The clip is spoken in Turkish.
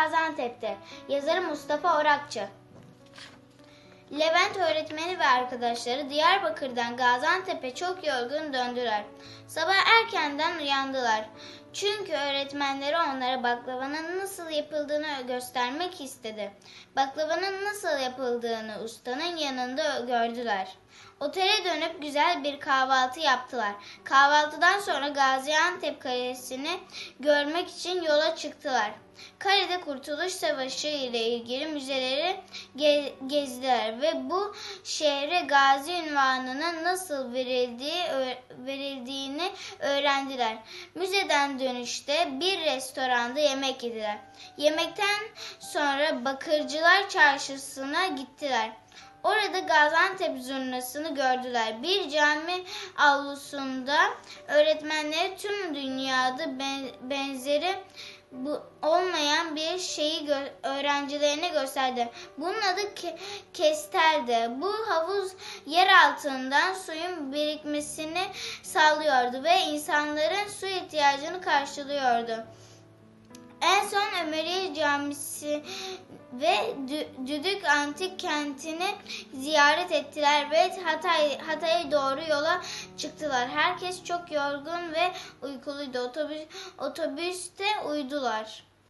Gaziantep'te. Yazarı Mustafa Orakçı. Levent öğretmeni ve arkadaşları Diyarbakır'dan Gaziantep'e çok yorgun döndüler. Sabah erkenden uyandılar. Çünkü öğretmenleri onlara baklavanın nasıl yapıldığını göstermek istedi. Baklavanın nasıl yapıldığını ustanın yanında gördüler. Otele dönüp güzel bir kahvaltı yaptılar. Kahvaltıdan sonra Gaziantep Kalesi'ni görmek için yola çıktılar. Kalede Kurtuluş Savaşı ile ilgili müzeleri ge- gezdiler ve bu şehre Gazi ünvanının nasıl verildiği ö- öğrendiler. Müzeden dönüşte bir restoranda yemek yediler. Yemekten sonra Bakırcılar Çarşısı'na gittiler. Orada Gaziantep zurnasını gördüler. Bir cami avlusunda öğretmenleri tüm dünyada ben- benzeri bu olmayan bir şeyi gö- öğrencilerine gösterdi. Bunun adı ke- kesterdi. Bu havuz yer altından suyun birikmesini sağlıyordu ve insanların su ihtiyacını karşılıyordu. En son Ömeriye Camisi ve Dü- Düdük Antik Kenti'ni ziyaret ettiler ve Hatay Hatay'a doğru yola çıktılar. Herkes çok yorgun ve uykuluydu. Otobüs otobüste uyudular.